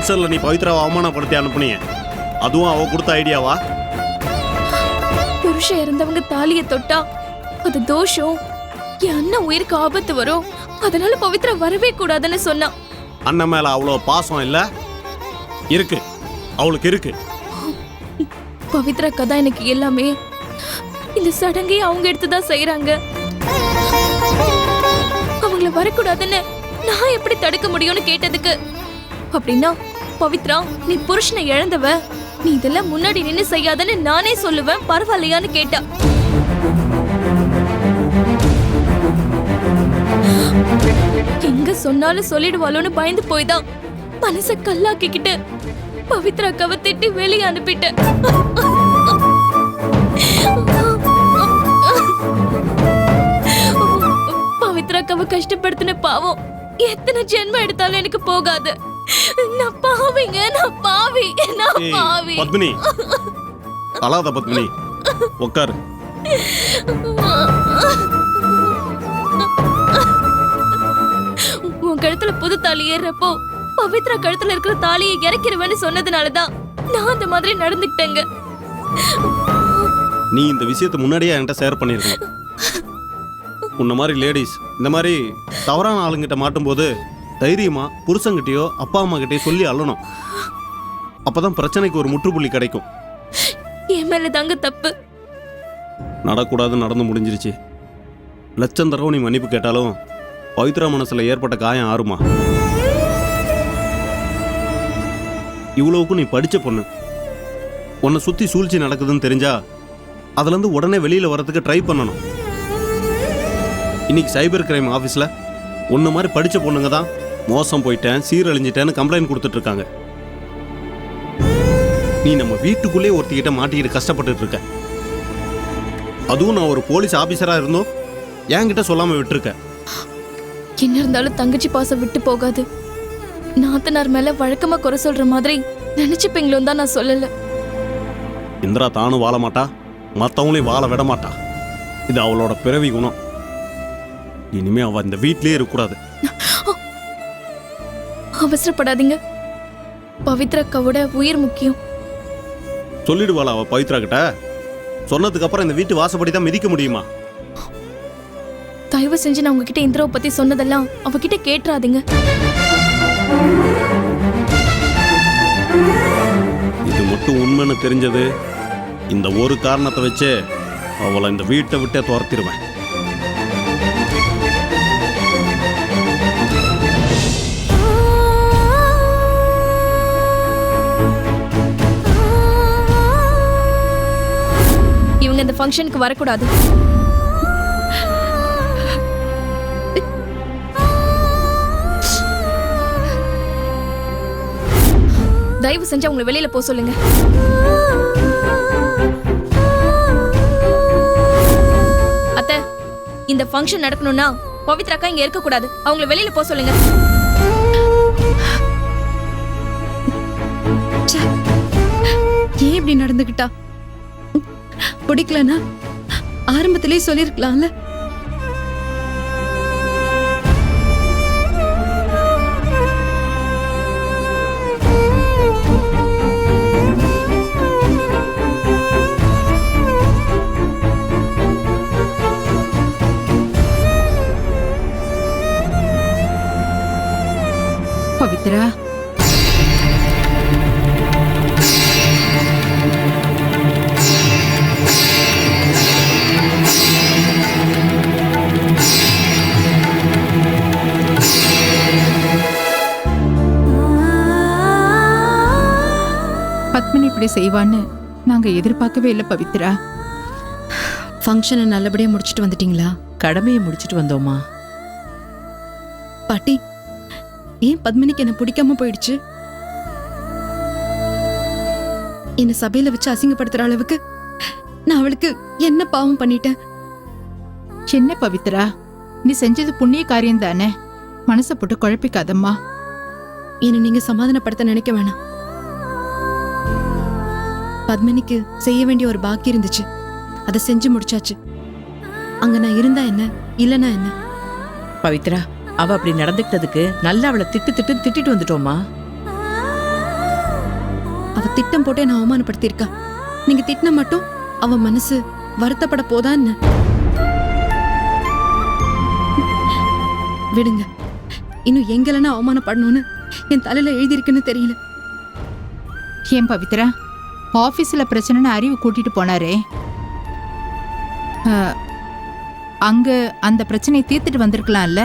ஃபங்க்ஷன்ல நீ பவித்ராவை அவமானப்படுத்தி அனுப்புனீங்க அதுவும் அவ கொடுத்த ஐடியாவா? புருஷன் இறந்தவங்க தாலியை தொட்டா அது தோஷம். என் அண்ணன் உயிருக்கு ஆபத்து வரும். அதனால பவித்ரா வரவே கூடாதுன்னு சொன்னான் அண்ணன் மேல அவ்வளோ பாசம் இல்ல? இருக்கு. அவளுக்கு இருக்கு. பவித்ரா கதா எனக்கு எல்லாமே இந்த சடங்கை அவங்க எடுத்துதான் செய்யறாங்க அவங்கள வரக்கூடாதுன்னு நான் எப்படி தடுக்க முடியும்னு கேட்டதுக்கு அப்படின்னா பவித்ரா நீ புருஷனை இழந்தவ. நீ இதெல்லாம் முன்னாடி நின்னு செய்யாதன்னு நானே சொல்லுவேன். பரவாயில்லையான்னு கேட்டா. எங்க சொன்னாலும் சொல்லிடுவாளோன்னு பயந்து போய்தான். மனச கல்லாக்கிக்கிட்டு பவித்ரா அக்காவை திட்டி வெளியே அனுப்பிட்டேன். பவித்ரா அக்காவை கஷ்டப்படுத்தின பாவம் எத்தனை ஜென்மம் எடுத்தாலும் எனக்கு போகாது. நான் பாவிங்க நான் பாவி நான் பாவி. பத்மினி. அழாத பத்மினி. உட்காரு உன் கழுத்துல புது தாலி ஏறுறப்போ பவித்ரா கழுத்துல இருக்கிற தாலியை இறக்கிடுவேன்னு சொன்னதுனாலதான் நான் அந்த மாதிரி நடந்துக்கிட்டேங்க. நீ இந்த விஷயத்தை முன்னாடியே என்கிட்ட ஷேர் பண்ணியிருக்கணும் உன்ன மாதிரி லேடிஸ் இந்த மாதிரி தவறான ஆளுங்கிட்ட மாட்டும்போது தைரியமா புருஷங்கிட்டயோ அப்பா அம்மா கிட்டயோ சொல்லி அள்ளணும். அப்பதான் பிரச்சனைக்கு ஒரு முற்றுப்புள்ளி கிடைக்கும். என் மேல தாங்க தப்பு. நடக்கூடாது நடந்து முடிஞ்சிருச்சு. லட்சம் தடவை நீ மன்னிப்பு கேட்டாலும் பவித்ரா மனசுல ஏற்பட்ட காயம் ஆறுமா? இவ்வளவுக்கும் நீ படிச்ச பொண்ணு. உன்னை சுத்தி சூழ்ச்சி நடக்குதுன்னு தெரிஞ்சா அதுல இருந்து உடனே வெளியில வரதுக்கு ட்ரை பண்ணணும். இன்னைக்கு சைபர் கிரைம் ஆஃபீஸில் உன்ன மாதிரி படிச்ச பொண்ணுங்க தான் மோசம் போயிட்டேன் சீரழிஞ்சிட்டேன்னு கம்ப்ளைண்ட் கொடுத்துட்டு இருக்காங்க நீ நம்ம வீட்டுக்குள்ளே ஒருத்திக்கிட்ட மாட்டிக்கிட்டு கஷ்டப்பட்டுட்டு இருக்க அதுவும் நான் ஒரு போலீஸ் ஆபீசரா இருந்தோம். என்கிட்ட சொல்லாம விட்டுருக்க. என்ன இருந்தாலும் தங்கச்சி பாசம் விட்டு போகாது. நாத்தனார் மேல வழக்கமா குறை சொல்ற மாதிரி நினைச்சுப்பீங்களோ தான் நான் சொல்லல. இந்திரா தானும் வாழ மாட்டா. மற்றவங்களையும் வாழ விட மாட்டா. இது அவளோட பிறவி குணம். இனிமே அவ இந்த வீட்லயே இருக்கக்கூடாது. அவசரப்படாதீங்க. பவித்ரா அக்காவோட உயிர் முக்கியம். சொல்லிடுவாளா அவ பவித்ரா கிட்ட? சொன்னதுக்கு அப்புறம் இந்த வீட்டு வாசப்படி தான் மிதிக்க முடியுமா? தயவு செஞ்சு நான் உங்ககிட்ட இந்திராவை பத்தி சொன்னதெல்லாம் அவகிட்ட கேட்டுறாதீங்க. இது மட்டும் உண்மைன்னு தெரிஞ்சது. இந்த ஒரு காரணத்தை வச்சு அவளை இந்த வீட்டை விட்டே துரத்திடுவேன். ஃபங்க்ஷனுக்கு வரக்கூடாது. தயவு செஞ்சு அவங்களை வெளியில போக சொல்லுங்க. அத்தை இந்த ஃபங்க்ஷன் நடக்கணும்னா பவித்ராக்கா இங்க இருக்க கூடாது அவங்கள வெளியில போக சொல்லுங்க. ஏன் இப்படி நடந்துக்கிட்டா பிடிக்கலனா ஆரம்பத்திலே சொல்லிருக்கலாம்ல பவித்ரா. இப்படி செய்வான்னு நாங்க எதிர்பார்க்கவே இல்லை பவித்ரா. ஃபங்க்ஷனை நல்லபடியா முடிச்சிட்டு வந்துட்டீங்களா? கடமையை முடிச்சிட்டு வந்தோமா? பாட்டி ஏன் பத்மினிக்கு என்ன பிடிக்காம போயிடுச்சு? என்ன சபையில வச்சு அசிங்கப்படுத்துற அளவுக்கு நான் அவளுக்கு என்ன பாவம் பண்ணிட்டேன்? என்ன பவித்ரா? நீ செஞ்சது புண்ணிய காரியம் தானே? மனசை போட்டு குழப்பிக்காதம்மா. என்ன நீங்க சமாதானப்படுத்த நினைக்க வேணாம். பத்மினிக்கு செய்ய வேண்டிய ஒரு பாக்கி இருந்துச்சு. அதை செஞ்சு முடிச்சாச்சு. அங்க நான் இருந்தா என்ன? இல்லனா என்ன? பவித்ரா அவ அப்படி நடந்துக்கிட்டதுக்கு நல்லா அவளை திட்டு திட்டு திட்டிட்டு வந்துட்டோமா அவ திட்டம் போட்டு என்ன அவமானப்படுத்தியிருக்கா. நீங்க திட்டின மட்டும் அவ மனசு வருத்தப்பட போதா என்ன விடுங்க. இன்னும் எங்கெல்லாம் அவமானப்படணும்னு என் தலையில எழுதியிருக்குன்னு தெரியல. ஏன் பவித்ரா? ஆஃபீஸில் பிரச்சனைன்னு அறிவு கூட்டிட்டு போனாரே. அங்கே அந்த பிரச்சனையை தீர்த்துட்டு வந்திருக்கலாம்ல?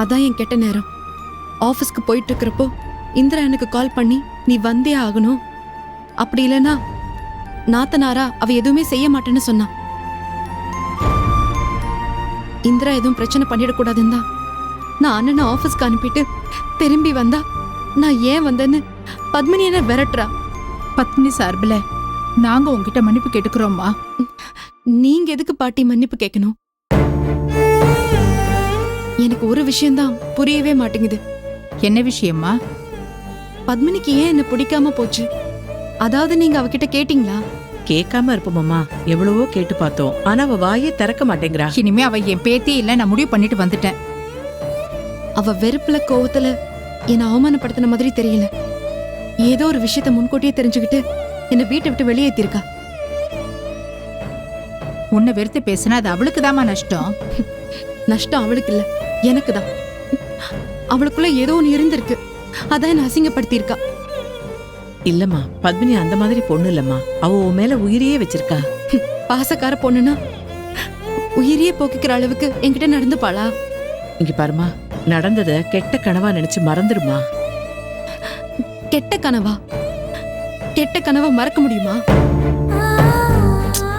அதான் என் கெட்ட நேரம். ஆஃபீஸ்க்கு போயிட்டு இருக்கிறப்போ இந்திரா எனக்கு கால் பண்ணி நீ வந்தே ஆகணும். அப்படி இல்லைன்னா நாத்தனாரா அவ எதுவுமே செய்ய மாட்டேன்னு சொன்னான் இந்திரா எதுவும் பிரச்சனை பண்ணிடக்கூடாதுன்னு தான் நான் அண்ணனை ஆஃபீஸ்க்கு அனுப்பிட்டு திரும்பி வந்தா நான் ஏன் வந்தேன்னு பத்மினி என்ன விரட்டுறா? பத்மினி சார்பில் நாங்க உங்ககிட்ட மன்னிப்பு கேட்டுக்கிறோம்மா. நீங்க எதுக்கு பாட்டி மன்னிப்பு கேட்கணும்? எனக்கு ஒரு விஷயம்தான் புரியவே மாட்டேங்குது. என்ன விஷயமா பத்மினிக்கு ஏன் என்ன பிடிக்காம போச்சு? அதாவது நீங்க அவகிட்ட கேட்டீங்களா? கேட்காம இருப்போமாமா எவ்வளவோ கேட்டு பார்த்தோம். ஆனா அவ வாயே திறக்க மாட்டேங்கிறா. இனிமே அவ என் பேத்தியே இல்ல நான் முடிவு பண்ணிட்டு வந்துட்டேன். அவ வெறுப்புல கோவத்துல என்னை அவமானப்படுத்தின மாதிரி தெரியல. ஏதோ ஒரு விஷயத்த முன்கூட்டியே தெரிஞ்சுக்கிட்டு என்னை வீட்டை விட்டு வெளியேத்திருக்கா உன்னை வெறுத்து பேசினா அது அவளுக்கு நஷ்டம்? நஷ்டம் அவளுக்கு இல்ல எனக்கு தான் அவளுக்குள்ள ஏதோ ஒன்று இருந்திருக்கு. அதான் என்ன அசிங்கப்படுத்தியிருக்கா. இல்லம்மா பத்மினி அந்த மாதிரி பொண்ணு இல்லம்மா. அவ உன் மேல உயிரையே வச்சிருக்கா. பாசக்கார பொண்ணுனா உயிரியே போக்கிக்கிற அளவுக்கு என்கிட்ட நடந்துப்பாளா? இங்க பாருமா நடந்தத கெட்ட கனவா நினைச்சு மறந்துருமா கெட்ட கனவா? கெட்ட கனவை மறக்க முடியுமா?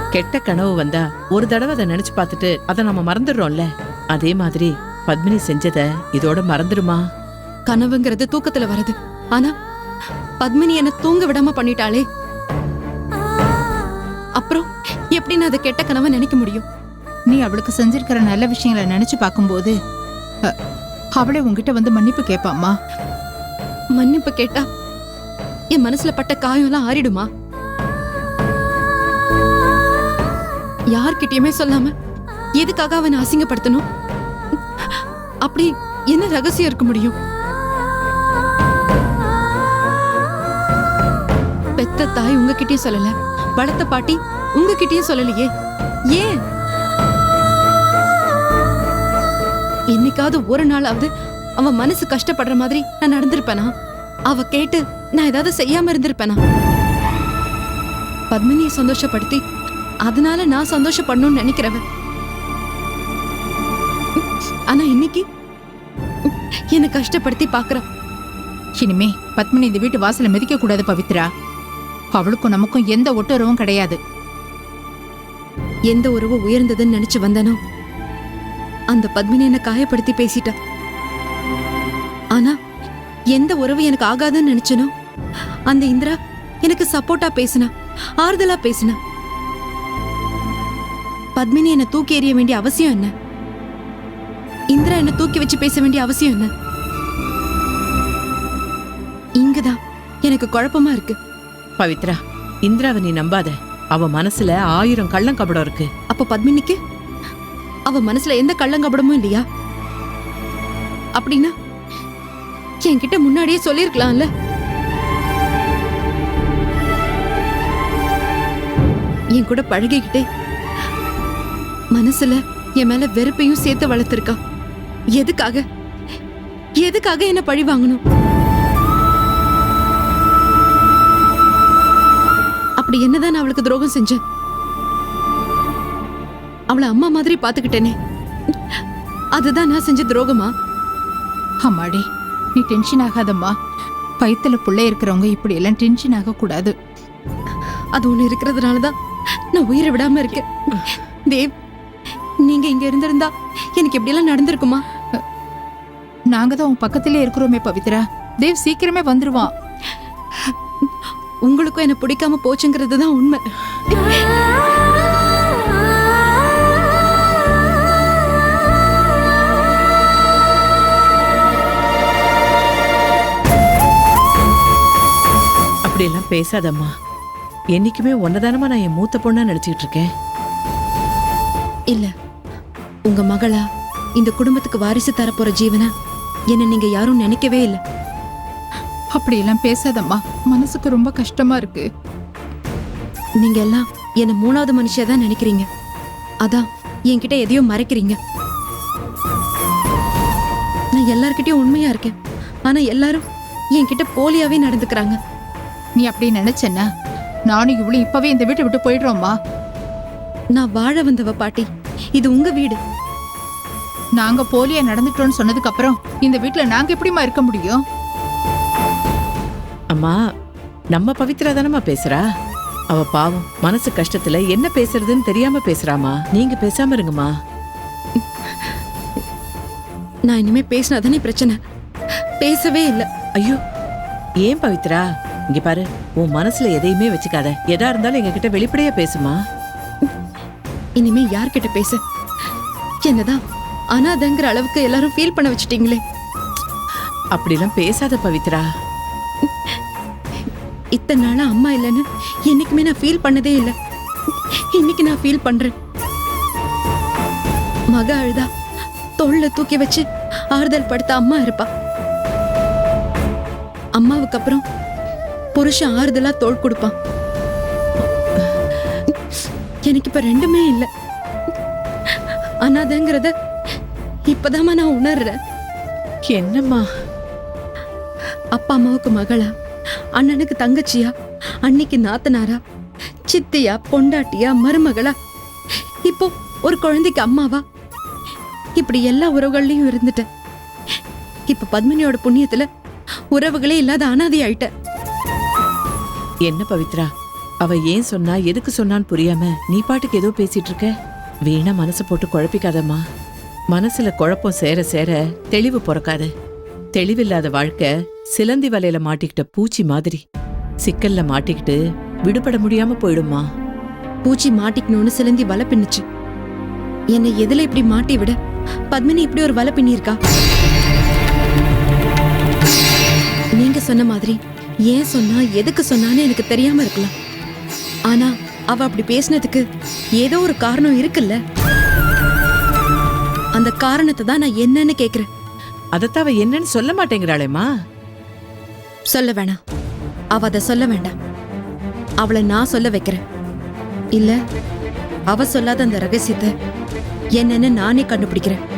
கெட்ட கனவு வந்தா ஒரு தடவை அதை நினைச்சு பார்த்துட்டு அதை நம்ம மறந்துடுறோம்ல. அதே மாதிரி பத்மினி செஞ்சத இதோட மறந்துடுமா? கனவுங்கிறது தூக்கத்துல வருது ஆனா பத்மினி என்ன தூங்க விடாம பண்ணிட்டாளே. அப்புறம் எப்படி நான் அதை கெட்ட கனவை நினைக்க முடியும்? நீ அவளுக்கு செஞ்சிருக்கிற நல்ல விஷயங்களை நினைச்சு பார்க்கும்போது அ, அவளே உன்கிட்ட வந்து மன்னிப்பு கேட்பாம்மா. மன்னிப்பு கேட்டா என் மனசுல பட்ட காயம் எல்லாம் ஆறிடுமா? யார்கிட்டயுமே சொல்லாம எதுக்காக அவனை அசிங்கப்படுத்தணும்? அப்படி என்ன ரகசியம் இருக்க முடியும்? பெத்த தாய் உங்ககிட்டயும் சொல்லல பலத்த பாட்டி உங்ககிட்டயும் சொல்லலையே. ஏன்? என்னைக்காவது ஒரு நாளாவது அவன் மனசு கஷ்டப்படுற மாதிரி நான் நடந்திருப்பேனா? அவ கேட்டு நான் ஏதாவது செய்யாம இருந்திருப்பேனா? பத்மினியை சந்தோஷப்படுத்தி அதனால நான் சந்தோஷப்படணும்னு நினைக்கிறவன் ஆனா இன்னைக்கு என்னை கஷ்டப்படுத்தி பாக்குறான் இனிமே பத்மினி இந்த வீட்டு வாசலை மிதிக்க கூடாது பவித்ரா. அவளுக்கும் நமக்கும் எந்த ஒட்டுறவும் கிடையாது. எந்த உறவு உயர்ந்ததுன்னு நினைச்சு வந்தனோ அந்த பத்மினி என்ன காயப்படுத்தி பேசிட்டா. ஆனா எந்த உறவு எனக்கு ஆகாதுன்னு நினைச்சனோ? அந்த இந்திரா எனக்கு சப்போர்ட்டா பேசினா ஆறுதலா பேசினா? பத்மினி என்ன தூக்கி எறிய வேண்டிய அவசியம் என்ன? இந்திரா என்ன தூக்கி வச்சு பேச வேண்டிய அவசியம் என்ன? இங்கதான் எனக்கு குழப்பமா இருக்கு. பவித்ரா இந்திராவை நீ நம்பாத. அவ மனசுல ஆயிரம் கள்ளங்கபடம் இருக்கு. அப்ப பத்மினிக்கு? அவ மனசுல எந்த கள்ளங்கபடமும் இல்லையா? அப்படின்னா என்கிட்ட முன்னாடியே சொல்லிருக்கலாம்ல என் கூட பழகிக்கிட்டே மனசுல என் மேல வெறுப்பையும் சேர்த்து வளர்த்திருக்கா. எதுக்காக? எதுக்காக என்ன பழி வாங்கணும்? அப்படி என்னதான் நான் அவளுக்கு துரோகம் செஞ்சேன்? அவளை அம்மா மாதிரி பாத்துக்கிட்டேனே அதுதான் நான் செஞ்ச துரோகமா? அம்மாடி நீ டென்ஷன் ஆகாதம்மா. வயித்துல புள்ள இருக்கிறவங்க இப்படி எல்லாம் டென்ஷன் ஆக கூடாது அது ஒண்ணு இருக்கிறதுனால தான் நான் உயிரை விடாம இருக்கேன். தேவ் நீங்க இங்க இருந்திருந்தா எனக்கு எப்படி எல்லாம் நடந்திருக்குமா? நாங்க தான் உன் பக்கத்திலே இருக்கிறோமே பவித்ரா. தேவ் சீக்கிரமே வந்துருவான். உங்களுக்கும் என்ன பிடிக்காம போச்சுங்கிறது தான் உண்மை. அப்படியெல்லாம் பேசாதம்மா. என்னைக்குமே ஒன்னதானமா நான் என் மூத்த பொண்ணா நினைச்சிட்டு இருக்கேன். இல்ல உங்க மகளா இந்த குடும்பத்துக்கு வாரிசு தரப்போற ஜீவனா? என்ன நீங்க யாரும் நினைக்கவே இல்ல. அப்படியெல்லாம் பேசாதம்மா. மனசுக்கு ரொம்ப கஷ்டமா இருக்கு. நீங்க எல்லாம் என்ன மூணாவது மனுஷியா தான் நினைக்கிறீங்க. அதான் என்கிட்ட எதையோ மறைக்கிறீங்க. நான் எல்லார்கிட்டயும் உண்மையா இருக்கேன். ஆனா எல்லாரும் என்கிட்ட போலியாவே நடந்துக்கிறாங்க. நீ அப்படி நினைச்சேன்னா நானும் இவ்வளவு இப்பவே இந்த வீட்டை விட்டு போயிடுறோம்மா. நான் வாழ வந்தவ பாட்டி. இது உங்க வீடு. நாங்க போலியா நடந்துட்டோம்னு சொன்னதுக்கு அப்புறம் இந்த வீட்ல நாங்க எப்படிம்மா இருக்க முடியும்? அம்மா நம்ம பவித்ரா தானம்மா பேசுறா? அவ பாவம் மனசு கஷ்டத்துல என்ன பேசுறதுன்னு தெரியாம பேசுறாமா நீங்க பேசாம இருங்கம்மா. நான் இனிமே பேசினாதானே பிரச்சனை. பேசவே இல்லை. ஐயோ ஏன் பவித்ரா? இங்க பாரு உன் மனசுல எதையுமே வச்சுக்காத. எதா இருந்தாலும் எங்க கிட்ட வெளிப்படையா பேசுமா? இனிமே யார்கிட்ட பேச? என்னதான் அனாதங்கிற அளவுக்கு எல்லாரும் ஃபீல் பண்ண வச்சுட்டீங்களே. அப்படிலாம் பேசாத பவித்ரா. இத்தனை நாளா அம்மா இல்லைன்னு என்னைக்குமே நான் ஃபீல் பண்ணதே இல்லை. இன்னைக்கு நான் ஃபீல் பண்றேன். மக அழுதா தோள்ல தூக்கி வச்சு ஆறுதல் படுத்த அம்மா இருப்பா. அம்மாவுக்கு அப்புறம் புருஷன் ஆறுதலா தோள் கொடுப்பான். எனக்கு இப்ப ரெண்டுமே இல்லை. அனாதங்கிறத இப்பதாம்மா நான் உணர்றேன். என்னம்மா? அப்பா அம்மாவுக்கு மகளா அண்ணனுக்கு தங்கச்சியா அன்னிக்கு நாத்தனாரா சித்தியா பொண்டாட்டியா மருமகளா இப்போ ஒரு குழந்தைக்கு அம்மாவா? இப்படி எல்லா உறவுகள்லயும் இருந்துட்டேன். இப்ப பத்மினியோட புண்ணியத்துல உறவுகளே இல்லாத அனாதை ஆயிட்டேன் என்ன பவித்ரா? அவ ஏன் சொன்னா எதுக்கு சொன்னான்னு புரியாம நீ பாட்டுக்கு ஏதோ பேசிட்டு இருக்க? வீணா மனசை போட்டு குழப்பிக்காதம்மா. மனசுல குழப்பம் சேர சேர தெளிவு பிறக்காது. தெளிவில்லாத வாழ்க்கை சிலந்தி வலையில மாட்டிக்கிட்ட பூச்சி மாதிரி. சிக்கல்ல மாட்டிக்கிட்டு விடுபட முடியாம போயிடுமா பூச்சி மாட்டிக்கணும்னு சிலந்தி வலை பின்னுச்சு. என்னை எதுல இப்படி மாட்டி விட? பத்மினி இப்படி ஒரு வலை பின்னியிருக்கா? நீங்க சொன்ன மாதிரி ஏன் சொன்னா எதுக்கு சொன்னான்னு எனக்கு தெரியாம இருக்கலாம். ஆனா அவ அப்படி பேசினதுக்கு ஏதோ ஒரு காரணம் இருக்குல்ல? அந்த காரணத்தை தான் நான் என்னன்னு கேக்குறேன். அதத்தான் அவ என்னன்னு சொல்ல மாட்டேங்கிறாளேம்மா. சொல்ல வேணாம். அவ அதை சொல்ல வேண்டாம். அவளை நான் சொல்ல வைக்கிறேன். இல்ல அவ சொல்லாத அந்த ரகசியத்தை என்னன்னு நானே கண்டுபிடிக்கிறேன்.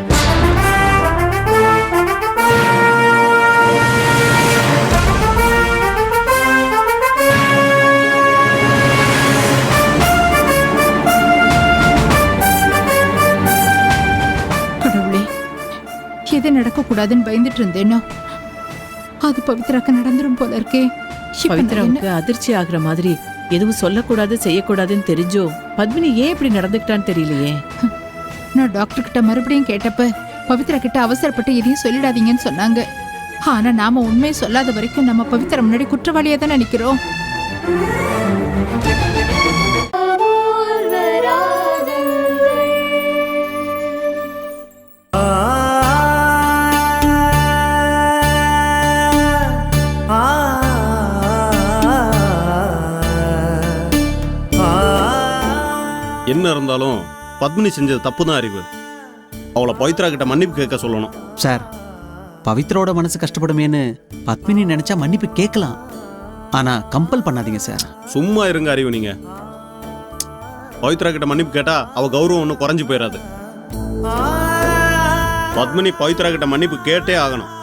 எது நடக்க கூடாதுன்னு பயந்துட்டு இருந்தேனோ அது பவித்ராக்கு நடந்துரும் போல இருக்கே. பவித்ராவுக்கு அதிர்ச்சி ஆகுற மாதிரி எதுவும் சொல்லக்கூடாது செய்யக்கூடாதுன்னு தெரிஞ்சோ? பத்மினி ஏன் இப்படி நடந்துக்கிட்டான்னு தெரியலையே. நான் டாக்டர் கிட்ட மறுபடியும் கேட்டப்ப பவித்ரா கிட்ட அவசரப்பட்டு எதையும் சொல்லிடாதீங்கன்னு சொன்னாங்க. ஆனா நாம உண்மையை சொல்லாத வரைக்கும் நம்ம பவித்ரா முன்னாடி குற்றவாளியா தான் நினைக்கிறோம் என்ன இருந்தாலும் பத்மினி செஞ்சது தப்பு தான் அறிவு. அவளை பவித்ரா கிட்ட மன்னிப்பு கேட்க சொல்லணும். சார் பவித்ரோட மனசு கஷ்டப்படுமேன்னு பத்மினி நினைச்சா மன்னிப்பு கேட்கலாம். ஆனா கம்பல் பண்ணாதீங்க சார். சும்மா இருங்க அறிவு நீங்க. பவித்ரா கிட்ட மன்னிப்பு கேட்டா அவ கௌரவம் ஒன்றும் குறைஞ்சு போயிடாது பத்மினி பவித்ரா கிட்ட மன்னிப்பு கேட்டே ஆகணும்.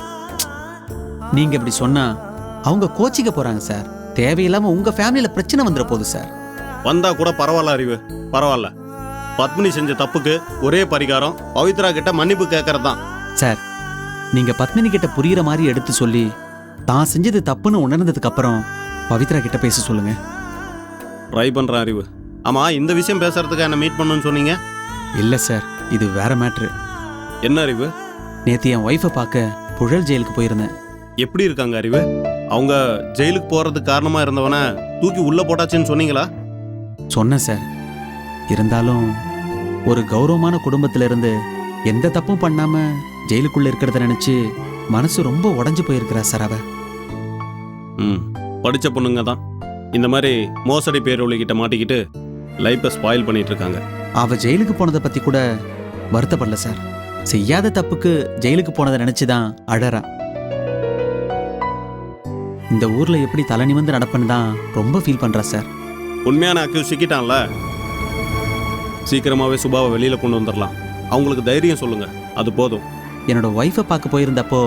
நீங்க இப்படி சொன்னா அவங்க கோச்சிக்க போறாங்க சார். தேவையில்லாம உங்க ஃபேமிலியில பிரச்சனை வந்துட போகுது சார். வந்தா கூட பரவாயில்ல அறிவு. பரவாயில்ல. பத்மினி செஞ்ச தப்புக்கு ஒரே பரிகாரம். பவித்ரா கிட்ட மன்னிப்பு கேட்கறது தான் சார் நீங்க பத்மினி கிட்ட புரியுற மாதிரி எடுத்து சொல்லி தான் செஞ்சது தப்புன்னு உணர்ந்ததுக்கு அப்புறம் பவித்ரா கிட்ட பேச சொல்லுங்க. ட்ரை பண்றேன் அறிவு. ஆமா இந்த விஷயம் பேசுறதுக்கு என்ன மீட் பண்ணணும்னு சொன்னீங்க? இல்ல சார் இது வேற மேட்ரு என்ன அறிவு? நேத்து என் ஒய்ஃபை பார்க்க புழல் ஜெயிலுக்கு போயிருந்தேன். எப்படி இருக்காங்க அறிவு? அவங்க ஜெயிலுக்கு போறதுக்கு காரணமா இருந்தவன தூக்கி உள்ள போட்டாச்சுன்னு சொன்னீங்களா? சொன்னேன் சார். இருந்தாலும் ஒரு கௌரவமான குடும்பத்துல இருந்து எந்த தப்பும் பண்ணாம ஜெயிலுக்குள்ள இருக்கிறத நினைச்சு மனசு ரொம்ப உடைஞ்சு போயிருக்கிறா சார் அவ. ம் படிச்ச பொண்ணுங்க தான். இந்த மாதிரி மோசடி பேரொழிகிட்ட மாட்டிக்கிட்டு லைஃப்பை ஸ்பாயில் பண்ணிட்டு இருக்காங்க. அவ ஜெயிலுக்கு போனதை பத்தி கூட வருத்தப்படல சார். செய்யாத தப்புக்கு ஜெயிலுக்கு போனதை நினைச்சு தான் அழறா. இந்த ஊர்ல எப்படி தலை நிமிர்ந்து நடப்பேன்னு தான் ரொம்ப ஃபீல் பண்றா சார். உண்மையான அக்யூஸ் சிக்கிட்டான்ல? சீக்கிரமாவே சுபாவை வெளியில கொண்டு வந்துடலாம் அவங்களுக்கு தைரியம் சொல்லுங்க. அது போதும். என்னோட ஒய்ஃபை பார்க்க போயிருந்தப்போ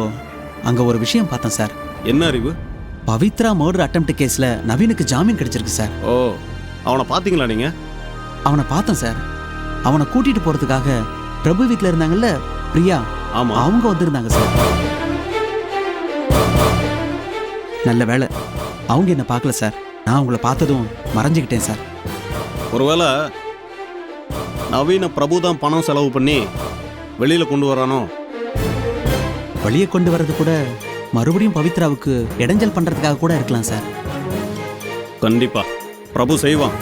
அங்க ஒரு விஷயம் பார்த்தேன் சார் என்ன அறிவு? பவித்ரா மர்டர் அட்டெம்ப்ட் கேஸ்ல நவீனுக்கு ஜாமீன் கிடைச்சிருக்கு சார் ஓ அவனை பாத்தீங்களா நீங்க? அவனை பார்த்தேன் சார் அவனை கூட்டிட்டு போறதுக்காக பிரபு வீட்ல இருந்தாங்கல்ல பிரியா? ஆமா. அவங்க வந்திருந்தாங்க சார் நல்ல வேளை அவங்க என்ன பார்க்கல சார் நான் உங்களை பார்த்ததும் மறைஞ்சுக்கிட்டேன் சார். ஒருவேளை நவீன பிரபு தான் பணம் செலவு பண்ணி வெளியில கொண்டு வரானோ? வெளியே கொண்டு வர்றது கூட மறுபடியும் பவித்ராவுக்கு இடைஞ்சல் பண்றதுக்காக கூட இருக்கலாம் சார். கண்டிப்பா. பிரபு செய்வான்.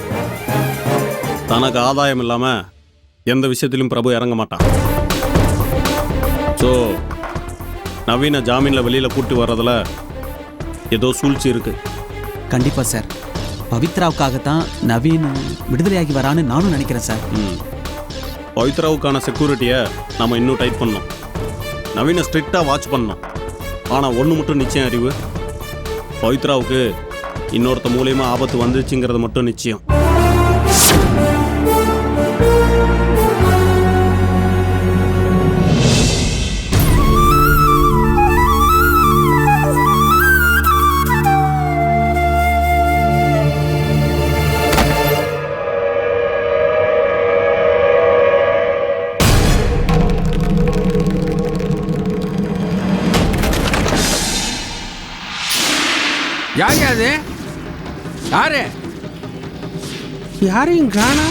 தனக்கு ஆதாயம் இல்லாம எந்த விஷயத்திலும் பிரபு இறங்க மாட்டான். ஸோ நவீன ஜாமீன்ல வெளியில கூட்டி வர்றதுல ஏதோ சூழ்ச்சி இருக்கு. கண்டிப்பாக சார் பவித்ராவுக்காகத்தான் நவீன் விடுதலையாகி வரான்னு நானும் நினைக்கிறேன் சார் ம். பவித்ராவுக்கான செக்யூரிட்டியை நம்ம இன்னும் டைட் பண்ணோம் நவீன ஸ்ட்ரிக்டாக வாட்ச் பண்ணோம் ஆனால் ஒன்று மட்டும் நிச்சயம் அறிவு. பவித்ராவுக்கு இன்னொருத்த மூலியமாக ஆபத்து வந்துச்சுங்கிறது மட்டும் நிச்சயம். யார் அது? யாரு? யாரையும் காணா?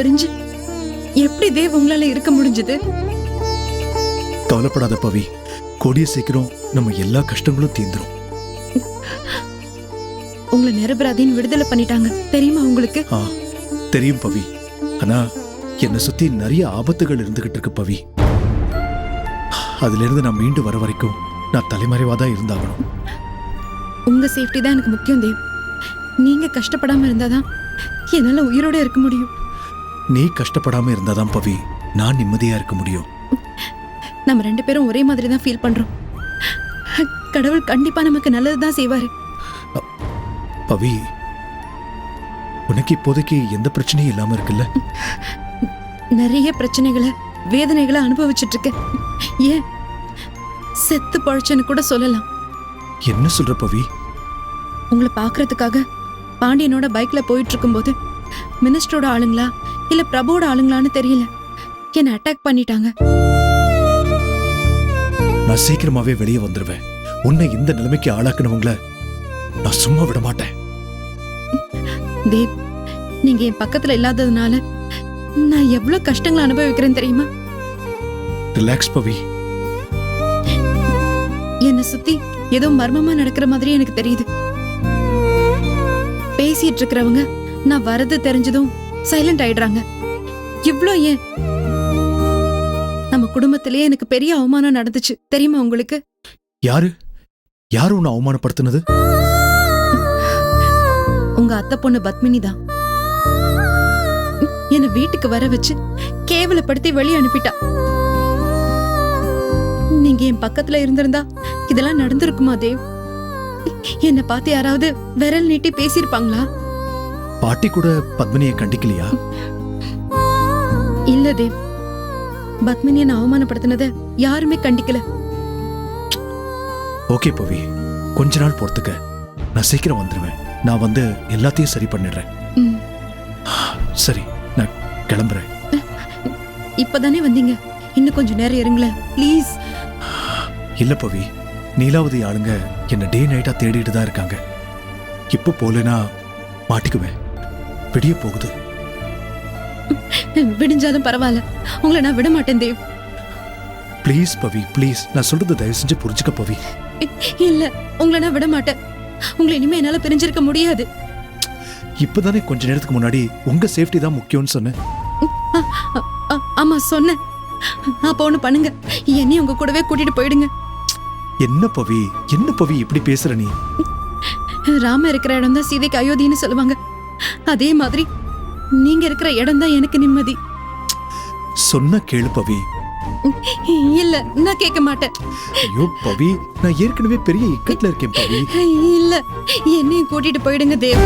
பிரிஞ்சு எப்படி தேவ் உங்களால இருக்க முடிஞ்சது? கவலைப்படாத பவி. கூடிய சீக்கிரம் நம்ம எல்லா கஷ்டங்களும் தீந்துரும் உங்களை நிரபராதின்னு விடுதலை பண்ணிட்டாங்க. தெரியுமா உங்களுக்கு? ஆ தெரியும் பவி. ஆனா என்னை சுத்தி நிறைய ஆபத்துகள் இருந்துகிட்டு இருக்கு பவி. அதுல இருந்து நான் மீண்டு வர வரைக்கும் நான் தலைமறைவா தான் இருந்தாகணும். உங்க சேஃப்டி தான் எனக்கு முக்கியம் தேவ். நீங்க கஷ்டப்படாம இருந்தாதான் என்னால உயிரோட இருக்க முடியும். நீ கஷ்டப்படாம இருந்தாதான் பவி. நான் நிம்மதியா இருக்க முடியும். நம்ம ரெண்டு பேரும் ஒரே மாதிரி தான் ஃபீல் பண்றோம். கடவுள் கண்டிப்பா நமக்கு நல்லது தான் செய்வாரு. பவி உனக்கு இப்போதைக்கு எந்த பிரச்சனையும் இல்லாம இருக்குல்ல? நிறைய பிரச்சனைகளை வேதனைகளை அனுபவிச்சுட்டு இருக்கேன் ஏன்? செத்து பழச்சன்னு கூட சொல்லலாம். என்ன சொல்ற பவி? உங்களை பார்க்கறதுக்காக பாண்டியனோட பைக்ல போயிட்டு இருக்கும்போது மினிஸ்டரோட ஆளுங்களா இல்ல பிரபுவோட ஆளுங்களான்னு தெரியல. என்னை அட்டாக் பண்ணிட்டாங்க. நான் சீக்கிரமாவே வெளியே வந்துருவேன். உன்னை இந்த நிலைமைக்கு ஆளாக்குனவங்கள நான் சும்மா விட மாட்டேன். தேவ் நீங்க என் பக்கத்துல இல்லாததுனால நான் எவ்வளவு கஷ்டங்களை அனுபவிக்கிறேன் தெரியுமா? ரிலாக்ஸ் பவி. என்னை சுத்தி ஏதோ மர்மமா நடக்கிற மாதிரி எனக்கு தெரியுது. பேசிட்டு இருக்கிறவங்க நான் வரது தெரிஞ்சதும் சைலண்ட் ஆயிடுறாங்க. இவ்ளோ ஏன்? நம்ம குடும்பத்திலேயே எனக்கு பெரிய அவமானம் நடந்துச்சு. தெரியுமா உங்களுக்கு? யாரு? யாரு உன்னை அவமானப்படுத்தினது? உங்க அத்தை பொண்ணு பத்மினி தான். என்னை வீட்டுக்கு வர வச்சு கேவலப்படுத்தி வெளியே அனுப்பிட்டா. நீங்க என் பக்கத்துல இருந்திருந்தா இதெல்லாம் நடந்திருக்குமா தேவ்? என்னை பார்த்து யாராவது விரல் நீட்டி பேசியிருப்பாங்களா? பாட்டி கூட பத்மினியை கண்டிக்கலையா? இல்ல தேவ் பத்மினி என்ன அவமானப்படுத்தினத யாருமே கண்டிக்கல. ஓகே பவி. கொஞ்ச நாள் பொறுத்துக்க. நான் சீக்கிரம் வந்துருவேன். நான் வந்து எல்லாத்தையும் சரி பண்ணிடுறேன். சரி நான் கிளம்புறேன். இப்பதானே வந்தீங்க? இன்னும் கொஞ்சம் நேரம் இருங்களேன் ப்ளீஸ். இல்ல பவி. நீலாவதி ஆளுங்க என்ன டே நைட்டா தேடிட்டு தான் இருக்காங்க. இப்போ போலனா மாட்டிக்குவேன். விடிய போகுது. விடிஞ்சாலும் பரவாயில்ல. உங்களை நான் விட மாட்டேன் தேவ். ப்ளீஸ் பவி ப்ளீஸ் நான் சொல்றது தயவு செஞ்சு புரிஞ்சுக்க பவி. இல்ல உங்களை நான் விட மாட்டேன். உங்களை இனிமே என்னால பிரிஞ்சிருக்க முடியாது. இப்பதானே கொஞ்ச நேரத்துக்கு முன்னாடி உங்க சேஃப்டி தான் முக்கியம்னு சொன்னேன். ஆமா சொன்னேன். அப்போ ஒண்ணு பண்ணுங்க. என்னையும் உங்க கூடவே கூட்டிட்டு போயிடுங்க. என்ன பவி? என்ன பவி இப்படி பேசுற நீ? ராம இருக்கிற இடம் தான் சீதைக்கு அயோத்தின்னு சொல்லுவாங்க. அதே மாதிரி நீங்க இருக்கிற இடம் தான் எனக்கு நிம்மதி. சொன்ன கேளு பவி. இல்ல நான் கேட்க மாட்டேன். ஐயோ பவி நான் ஏற்கனவே பெரிய இக்கட்ல இருக்கேன் பவி. இல்ல என்னையும் கூட்டிட்டு போயிடுங்க தேவ்.